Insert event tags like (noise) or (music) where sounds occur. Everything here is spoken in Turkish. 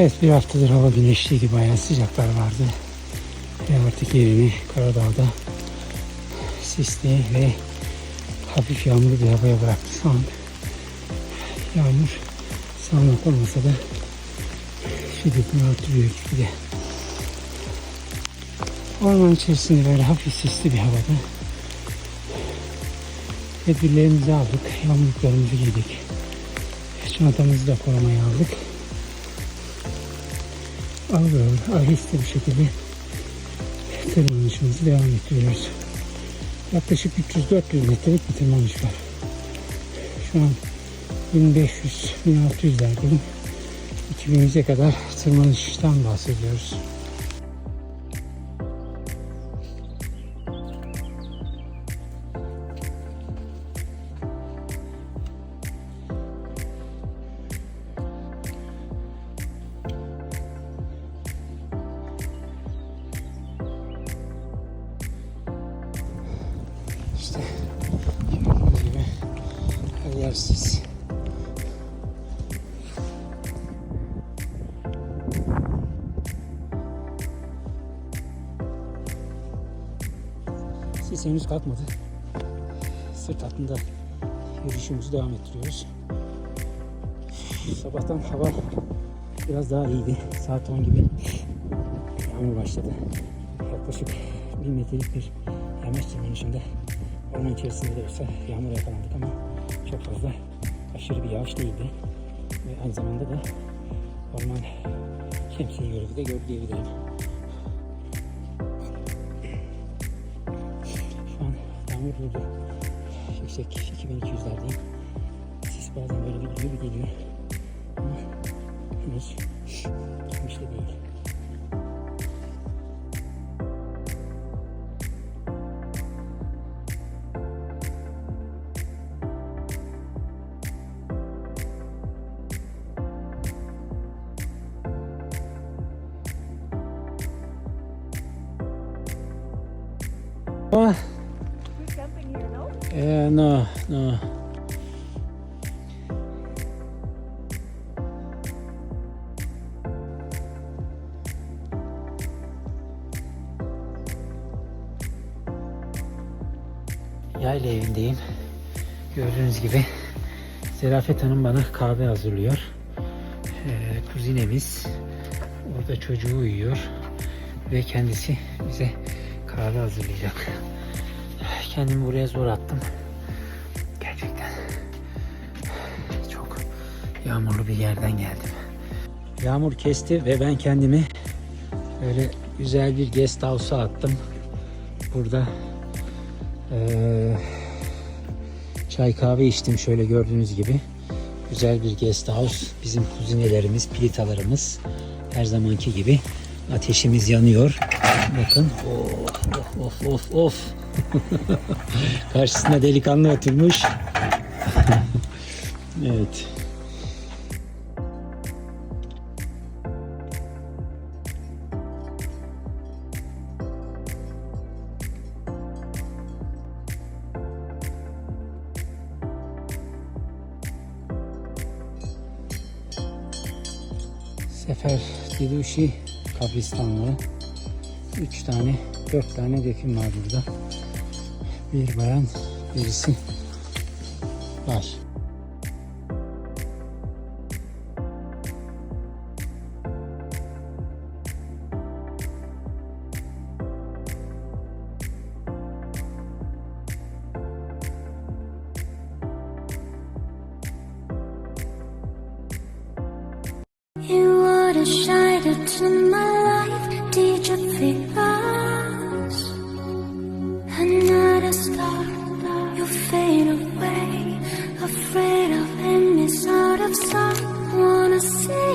Evet bir haftadır hava güneşliydi. Bayağı sıcaklar vardı. Ve artık yerini Karadağ'da sisli ve hafif yağmurlu bir havaya bıraktı. Şu an yağmur sağanak olmasa da şiddetini artırıyor gibi de. Orman içerisinde böyle hafif sisli bir havada. Tedbirlerimizi aldık. Yağmurluklarımızı giydik. Çantamızı da korumaya aldık. Ağır ağır aheste bir şekilde tırmanışımızı devam ettiriyoruz. Yaklaşık 300-400 metrelik bir tırmanış var. Şu an 1500-1600'lerdeyim. 2100'e kadar tırmanıştan bahsediyoruz. İşte gördüğünüz gibi her yer sis. Sis henüz kalkmadı. Sırt altında yürüyüşümüzü devam ettiriyoruz. Sabahtan hava biraz daha iyiydi. Saat 10 gibi yağmur başladı. Yaklaşık 1 metrelik bir yamaç tırmanışında orman içerisinde de olsa yağmur yakalandık ama çok fazla aşırı bir yağış değildi. Ve aynı zamanda da orman şemsiye görevi de gördü diyebilirim. Şu an yağmur durdu. Yüksek 2200'lerdeyim. Sis bazen böyle bir gidiyor bir geliyor. Ama henüz de değil. No? uh, no, no. Yayla evindeyim. Gördüğünüz gibi Zerafet Hanım bana kahve hazırlıyor. Ee, kuzinemiz orada çocuğu uyuyor ve kendisi bize kahve hazırlayacak. Kendimi buraya zor attım. Gerçekten çok yağmurlu bir yerden geldim. Yağmur kesti ve ben kendimi böyle güzel bir guest house'a attım. Burada eee, çay kahve içtim şöyle gördüğünüz gibi. Güzel bir guest house. Bizim kuzinelerimiz, plitalarımız her zamanki gibi. Ateşimiz yanıyor. Bakın. Of of of of. (laughs) Karşısında delikanlı oturmuş. (laughs) evet. Sefer Diduşi kabristanlığı. Üç tane, dört tane döküm var burada. Bir bayan, birisi var. You were a shadow to my afraid of him is out of sight. Wanna see.